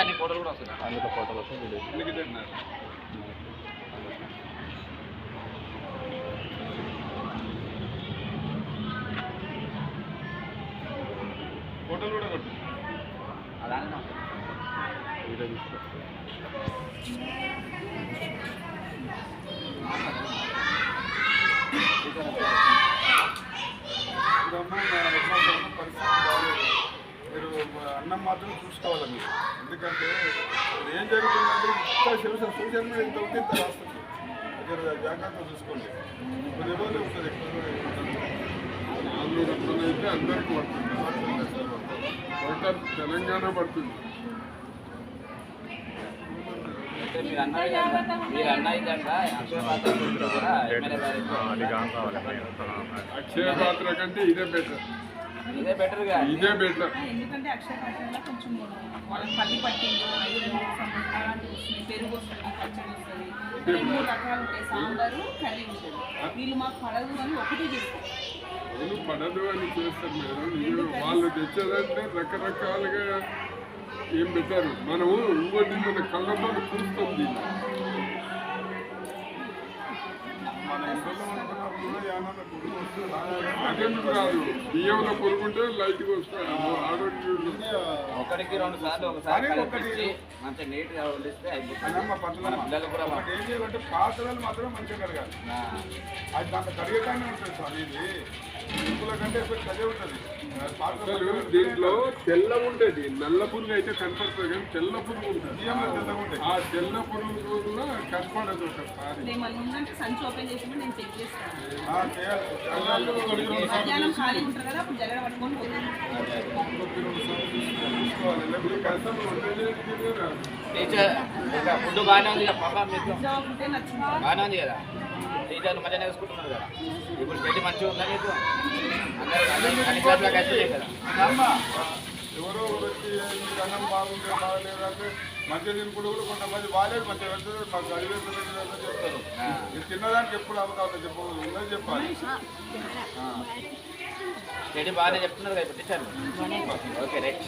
అన్ని ఫోటోలు కూడా వస్తున్నాయి. అందులో ఫోటోలు వస్తాయి ఫోటోలు కూడా కొట్టు. అలానే వీడియో తీసుకో. అన్నం మాత్రం చూసుకోవాలి మీరు. ఎందుకంటే ఇప్పుడు ఏం జరుగుతుందంటే ఇంత సోషల్ సోషల్ మీడియా ఇంత ఉంటే ఇంత రాస్తుంది జర జాగ్రత్తగా చూసుకోండి. కొద్ది రోజులు ఉంటుంది ఎక్కువ అయితే అందరికీ పడుతుంది. తెలంగాణ పడుతుంది. మీరు మీరు అక్షయ పాత్ర కంటే ఇదే బెటర్ ఇదే బెటర్గా. ఇదే బెటర్ ఎందుకంటే అక్షయ పాత్రలో కొంచెం వాళ్ళకి పల్లి పట్టింది ఐదు రకాల సంబంధం అలాంటివి వస్తుంది. పెరుగు వస్తుంది పచ్చడి వస్తుంది. రెండు మూడు రకాలు ఉంటాయి. సాంబారు కర్రీ ఉంటుంది. వీళ్ళు మాకు పడదు అని ఒకటే చేస్తారు. అవును పడదు అని చేస్తారు మేడం. మీరు వాళ్ళు తెచ్చేదంటే రకరకాలుగా ఏం పెట్టారు. మనము ఇంకోటి మన కళ్ళతో చూస్తాం దీన్ని. మన ఇంట్లో అదెందుకు రాదు బియ్యంలో పొరుగుంటే లైట్గా వస్తాయి ఒకటికి రెండు సార్లు ఒకసారి కలిపించి మంచిగా నీట్గా వండిస్తే పిల్లలు కూడా ఒకటి ఏం చేయాలంటే పాత్రలు మాత్రం మంచిగా కడగాలి. అది దాంట్లో కడిగేటానే ఉంటుంది సార్ ఇది అసలు దీంట్లో తెల్ల ఉండేది. నల్ల పురుగు అయితే కనపడుతుంది కానీ తెల్ల పురుగు ఉంటుంది ఆ తెల్ల పురుగు కూడా కనపడదు ఒకసారి ఫుడ్ బాగానే ఉంది కదా. బాగానే ఉంది కదా. టీచర్లు మంచిగా నేర్చుకుంటున్నారు కదా. ఇప్పుడు పెళ్ళి మంచిగా ఉందా అన్ని- కదా. అమ్మ ఎవరో వచ్చి అన్నం బాగుంది బాగలేదు అంటే మంచిగా తినుకుంటూ కూడా కొంతమంది బాగాలేదు మంచిగా మాకు ఇది చెప్తారు. మీరు తిన్నదానికి ఎప్పుడు అవకాశం చెప్పకూడదు ఉన్నది చెప్పాలి. పెళ్ళి బాగానే చెప్తున్నారు కదా ఇప్పుడు టీచర్లు. Okay right.